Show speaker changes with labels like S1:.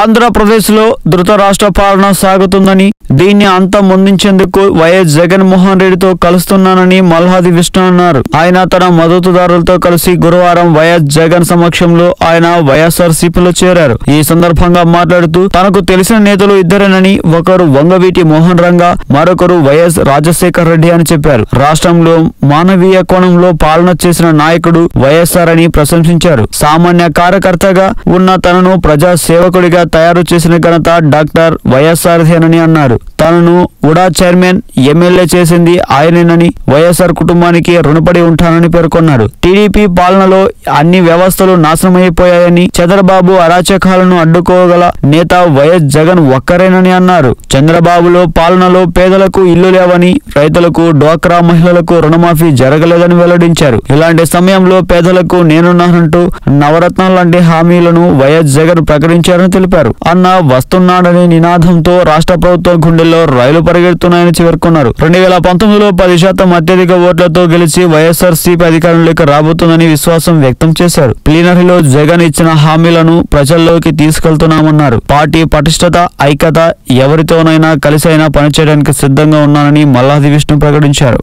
S1: ఆంధ్రప్రదేశ్లో ధృతరాష్ట్ర పాలన సాగుతుందని దీన్ని అంతమొందించేందుకు వైఎస్ జగన్మోహన్ రెడ్డితో కలుస్తున్నానని మల్హాది విష్ణు అన్నారు. ఆయన తన మద్దతుదారులతో కలిసి గురువారం వైఎస్ జగన్ సమక్షంలో ఆయన వైఎస్ఆర్సీపీలో చేరారు. ఈ సందర్భంగా మాట్లాడుతూ తనకు తెలిసిన నేతలు ఇద్దరేనని ఒకరు వంగవీటి మోహన్ రంగా మరొకరు వైఎస్ రాజశేఖర్ రెడ్డి అని చెప్పారు. రాష్ట్రంలో మానవీయ కోణంలో పాలన చేసిన నాయకుడు వైఎస్ఆర్ అని ప్రశంసించారు. సామాన్య కార్యకర్తగా ఉన్న తనను ప్రజా సేవకుడిగా తయారు చేసిన ఘనత డాక్టర్ వైఎస్ఆర్దేనని అన్నారు. తనను ఉడా చైర్మన్ ఎమ్మెల్యే చేసింది ఆయనేనని వైఎస్ఆర్ కుటుంబానికి రుణపడి ఉంటానని పేర్కొన్నారు టీడీపీ పాలనలో అన్ని వ్యవస్థలు నాశనమైపోయాయని చంద్రబాబు అరాచకాలను అడ్డుకోగల నేత వైఎస్ జగన్ ఒక్కరేనని అన్నారు. చంద్రబాబులో పాలనలో పేదలకు ఇల్లు లేవని రైతులకు డ్వాక్రా మహిళలకు రుణమాఫీ జరగలేదని వెల్లడించారు. ఇలాంటి సమయంలో పేదలకు నేనున్నానంటూ నవరత్నం లాంటి హామీలను వైఎస్ జగన్ ప్రకటించారని తెలిపారు. అన్న వస్తున్నాడనే నినాదంతో రాష్ట్ర ప్రభుత్వం గుండెల్లో రైలు పరిగెడుతున్నాయని పేర్కొన్నారు రెండు వేల పంతొమ్మిదిలో పది శాతం అత్యధిక ఓట్లతో గెలిచి వైఎస్ఆర్ సిపి అధికారంలోకి రాబోతుందని విశ్వాసం వ్యక్తం చేశారు. ప్లీనరీలో జగన్ ఇచ్చిన హామీలను ప్రజల్లోకి తీసుకెళ్తున్నామన్నారు. పార్టీ పటిష్టత ఐక్యత ఎవరితోనైనా కలిసైనా పనిచేయడానికి సిద్ధంగా ఉన్నానని మల్లాది విష్ణు ప్రకటించారు.